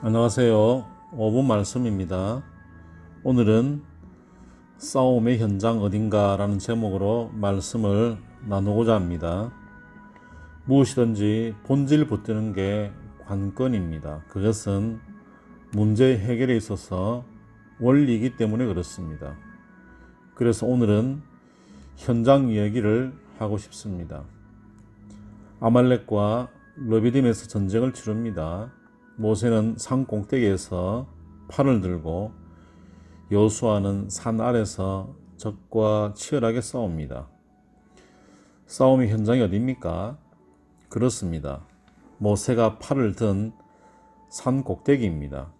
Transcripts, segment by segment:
안녕하세요. 5분 말씀입니다. 오늘은 싸움의 현장 어딘가라는 제목으로 말씀을 나누고자 합니다. 무엇이든지 본질 붙드는 게 관건입니다. 그것은 문제 해결에 있어서 원리이기 때문에 그렇습니다. 그래서 오늘은 현장 이야기를 하고 싶습니다. 아말렉과 러비딤에서 전쟁을 치릅니다. 모세는 산 꼭대기에서 팔을 들고 여수아는 산 아래서 적과 치열하게 싸웁니다. 싸움의 현장이 어디입니까? 그렇습니다. 모세가 팔을 든 산 꼭대기입니다.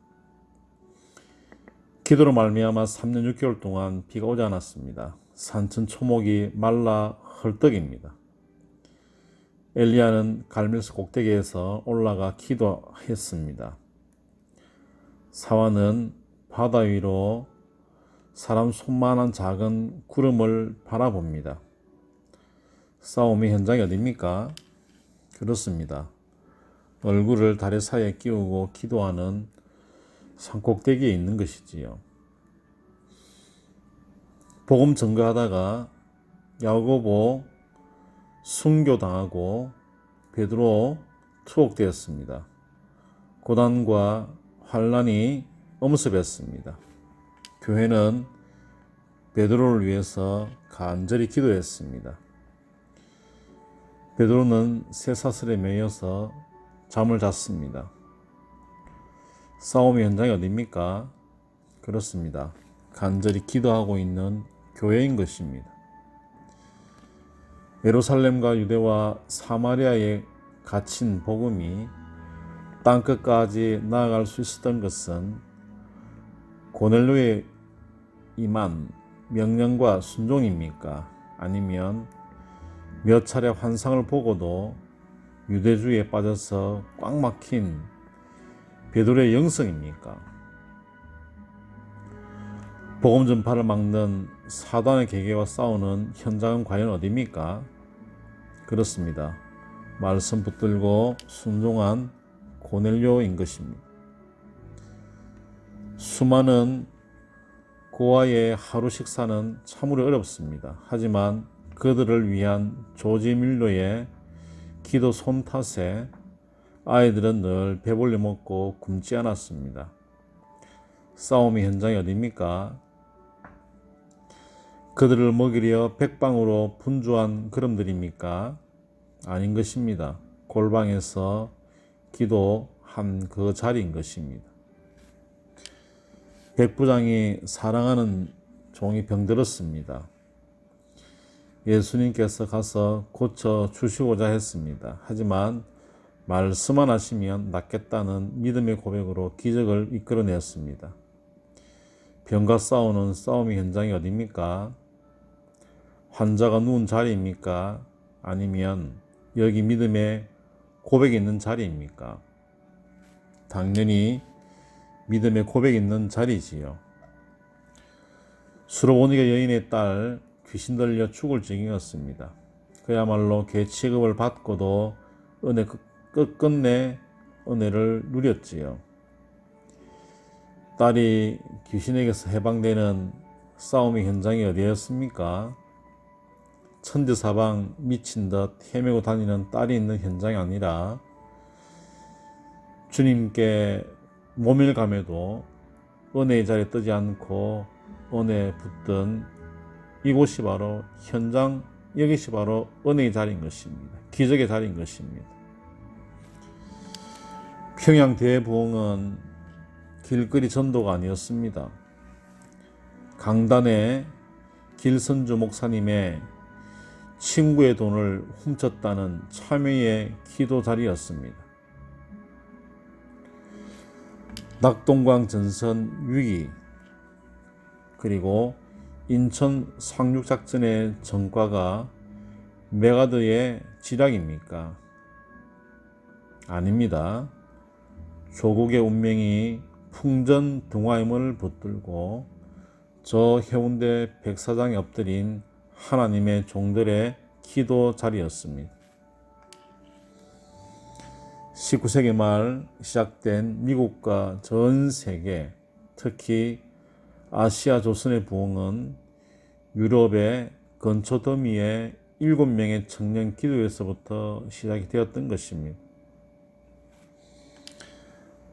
기도로 말미암아 3년 6개월 동안 비가 오지 않았습니다. 산천 초목이 말라 헐떡입니다. 엘리야는 갈멜스 꼭대기에서 올라가 기도했습니다. 사와는 바다 위로 사람 손만한 작은 구름을 바라봅니다. 싸움의 현장이 어디입니까? 그렇습니다. 얼굴을 다리 사이에 끼우고 기도하는 산꼭대기에 있는 것이지요. 복음 전가하다가 야고보 순교당하고 베드로 투옥되었습니다. 고단과 환란이 엄습했습니다. 교회는 베드로를 위해서 간절히 기도했습니다. 베드로는 쇠사슬에 매여서 잠을 잤습니다. 싸움의 현장이 어디입니까? 그렇습니다. 간절히 기도하고 있는 교회인 것입니다. 예루살렘과 유대와 사마리아에 갇힌 복음이 땅끝까지 나아갈 수 있었던 것은 고넬로의 임한 명령과 순종입니까? 아니면 몇 차례 환상을 보고도 유대주의에 빠져서 꽉 막힌 베드로의 영성입니까? 복음 전파를 막는 사단의 계계와 싸우는 현장은 과연 어디입니까? 그렇습니다. 말씀 붙들고 순종한 고넬료인 것입니다. 수많은 고아의 하루 식사는 참으로 어렵습니다. 하지만 그들을 위한 조지 밀로의 기도 손 탓에 아이들은 늘 배불리 먹고 굶지 않았습니다. 싸움의 현장이 어디입니까? 그들을 먹이려 백방으로 분주한 그름들입니까? 아닌 것입니다. 골방에서 기도한 그 자리인 것입니다. 백부장이 사랑하는 종이 병들었습니다. 예수님께서 가서 고쳐 주시고자 했습니다. 하지만 말씀만 하시면 낫겠다는 믿음의 고백으로 기적을 이끌어냈습니다. 병과 싸우는 싸움의 현장이 어디입니까? 환자가 누운 자리입니까? 아니면 여기 믿음의 고백이 있는 자리입니까? 당연히 믿음의 고백이 있는 자리지요. 수로보니가 여인의 딸 귀신 들려 죽을 지경이었습니다. 그야말로 개 취급을 받고도 은혜 끝끝내 은혜를 누렸지요. 딸이 귀신에게서 해방되는 싸움의 현장이 어디였습니까? 천지사방 미친 듯 헤매고 다니는 딸이 있는 현장이 아니라 주님께 모밀감에도 은혜의 자리에 뜨지 않고 은혜에 붙든 이곳이 바로 현장 여기시 바로 은혜의 자리인 것입니다. 기적의 자리인 것입니다. 평양 대부흥은 길거리 전도가 아니었습니다. 강단에 길선주 목사님의 친구의 돈을 훔쳤다는 참회의 기도 자리였습니다. 낙동강 전선 위기 그리고 인천 상륙작전의 전과가 메가드의 지략입니까? 아닙니다. 조국의 운명이 풍전 등화임을 붙들고 저 해운대 백사장에 엎드린 하나님의 종들의 기도 자리였습니다. 19세기 말 시작된 미국과 전 세계, 특히 아시아 조선의 부흥은 유럽의 건초 더미의 일곱 명의 청년 기도에서부터 시작이 되었던 것입니다.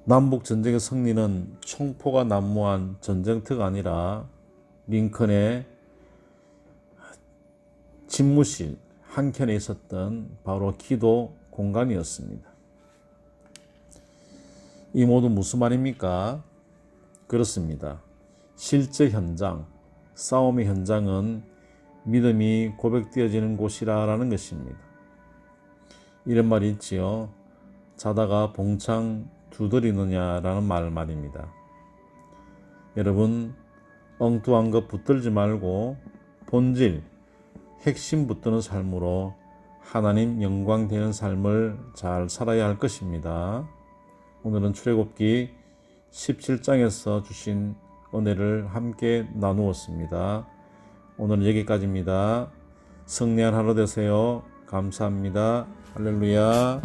남북 전쟁의 승리는 총포가 난무한 전쟁터가 아니라 링컨의 집무실 한켠에 있었던 바로 기도 공간이었습니다. 이 모두 무슨 말입니까? 그렇습니다. 실제 현장, 싸움의 현장은 믿음이 고백되어지는 곳이라라는 것입니다. 이런 말이 있지요. 자다가 봉창 두드리느냐라는 말 말입니다. 여러분, 엉뚱한 것 붙들지 말고 본질, 핵심 붙드는 삶으로 하나님 영광 되는 삶을 잘 살아야 할 것입니다. 오늘은 출애굽기 17장에서 주신 은혜를 함께 나누었습니다. 오늘은 여기까지입니다. 승리한 하루 되세요. 감사합니다. 할렐루야.